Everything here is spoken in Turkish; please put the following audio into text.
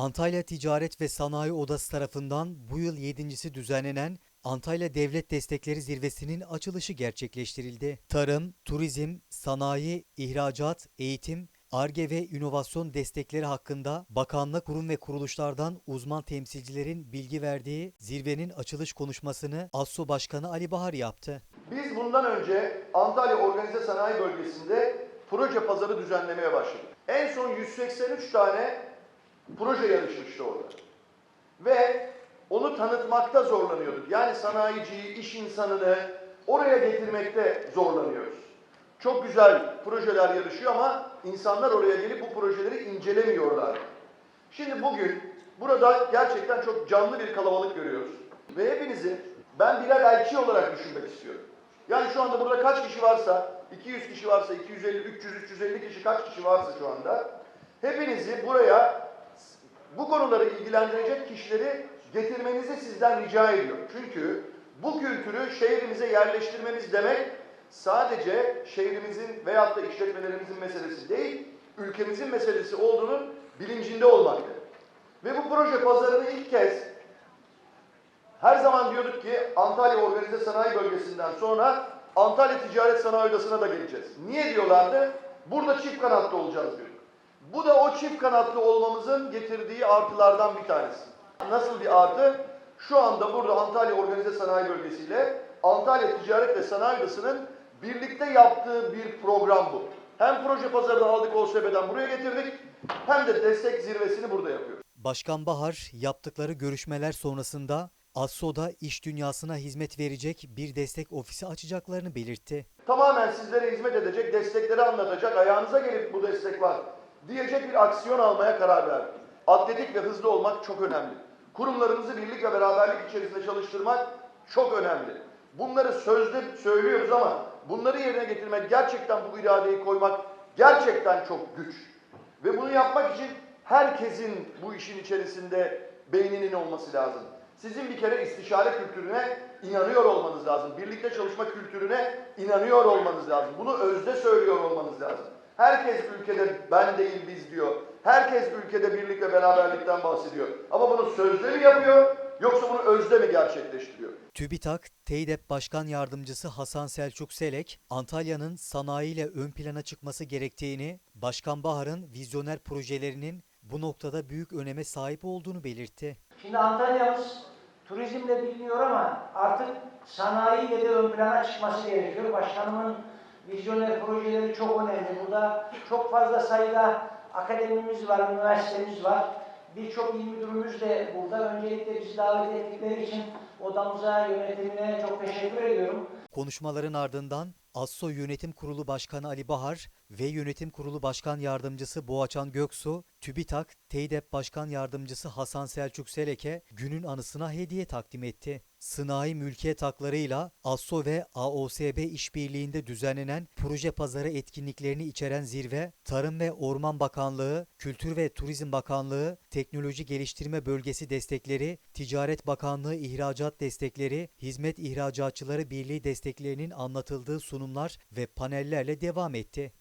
Antalya Ticaret ve Sanayi Odası tarafından bu yıl yedincisi düzenlenen Antalya Devlet Destekleri Zirvesi'nin açılışı gerçekleştirildi. Tarım, turizm, sanayi, ihracat, eğitim, ARGE ve inovasyon destekleri hakkında bakanlık, kurum ve kuruluşlardan uzman temsilcilerin bilgi verdiği zirvenin açılış konuşmasını ASSO Başkanı Ali Bahar yaptı. Biz bundan önce Antalya Organize Sanayi Bölgesi'nde proje pazarı düzenlemeye başladık. En son 183 tane proje yarışmıştı orada. Ve onu tanıtmakta zorlanıyorduk. Yani sanayiciyi, iş insanını oraya getirmekte zorlanıyoruz. Çok güzel projeler yarışıyor ama insanlar oraya gelip bu projeleri incelemiyorlar. Şimdi bugün burada gerçekten çok canlı bir kalabalık görüyoruz. Ve hepinizi ben birer elçi olarak düşünmek istiyorum. Yani şu anda burada kaç kişi varsa, 200 kişi varsa, 250, 300, 350 kişi kaç kişi varsa şu anda, hepinizi buraya bu konuları ilgilendirecek kişileri getirmenizi sizden rica ediyorum. Çünkü bu kültürü şehrimize yerleştirmemiz demek sadece şehrimizin veyahut da işletmelerimizin meselesi değil, ülkemizin meselesi olduğunun bilincinde olmaktır. Ve bu proje pazarını ilk kez her zaman diyorduk ki Antalya Organize Sanayi Bölgesi'nden sonra Antalya Ticaret Sanayi Odası'na da geleceğiz. Niye diyorlardı? Burada çift kanatlı olacağız diyorduk. Bu da o çift kanatlı olmamızın getirdiği artılardan bir tanesi. Nasıl bir artı? Şu anda burada Antalya Organize Sanayi Bölgesi ile Antalya Ticaret ve Sanayi Odası'nın birlikte yaptığı bir program bu. Hem proje pazarını aldık OSB'den buraya getirdik hem de destek zirvesini burada yapıyoruz. Başkan Bahar yaptıkları görüşmeler sonrasında ASSO'da iş dünyasına hizmet verecek bir destek ofisi açacaklarını belirtti. Tamamen sizlere hizmet edecek, destekleri anlatacak, ayağınıza gelip bu destek var diyecek bir aksiyon almaya karar verdik. Atletik ve hızlı olmak çok önemli. Kurumlarımızı birlik ve beraberlik içerisinde çalıştırmak çok önemli. Bunları sözde söylüyoruz ama bunları yerine getirmek, gerçekten bu iradeyi koymak gerçekten çok güç. Ve bunu yapmak için herkesin bu işin içerisinde beyninin olması lazım. Sizin bir kere istişare kültürüne inanıyor olmanız lazım. Birlikte çalışma kültürüne inanıyor olmanız lazım. Bunu özde söylüyor olmanız lazım. Herkes ülkede ben değil biz diyor. Herkes ülkede birlik ve beraberlikten bahsediyor. Ama bunu sözde mi yapıyor yoksa bunu özde mi gerçekleştiriyor? TÜBİTAK, TEİDEP Başkan Yardımcısı Hasan Selçuk Selek, Antalya'nın sanayiyle ön plana çıkması gerektiğini, Başkan Bahar'ın vizyoner projelerinin bu noktada büyük öneme sahip olduğunu belirtti. Şimdi Antalya'mız turizmle biliniyor ama artık sanayiyle de ön plana çıkması gerekiyor. Başkanımın vizyoner projeleri çok önemli. Burada çok fazla sayıda akademimiz var, üniversitemiz var. Birçok il müdürümüz de burada. Öncelikle bizi davet ettikleri için odamıza, yönetimine çok teşekkür ediyorum. Konuşmaların ardından ASSO Yönetim Kurulu Başkanı Ali Bahar ve Yönetim Kurulu Başkan Yardımcısı Boğaçan Göksu, TÜBİTAK, TEİDEP Başkan Yardımcısı Hasan Selçuk Selek'e günün anısına hediye takdim etti. Sınai mülkiyet haklarıyla ASSO ve AOSB işbirliğinde düzenlenen proje pazarı etkinliklerini içeren zirve, Tarım ve Orman Bakanlığı, Kültür ve Turizm Bakanlığı, Teknoloji Geliştirme Bölgesi destekleri, Ticaret Bakanlığı ihracat destekleri, Hizmet İhracatçıları Birliği desteklerinin anlatıldığı sunumlar ve panellerle devam etti.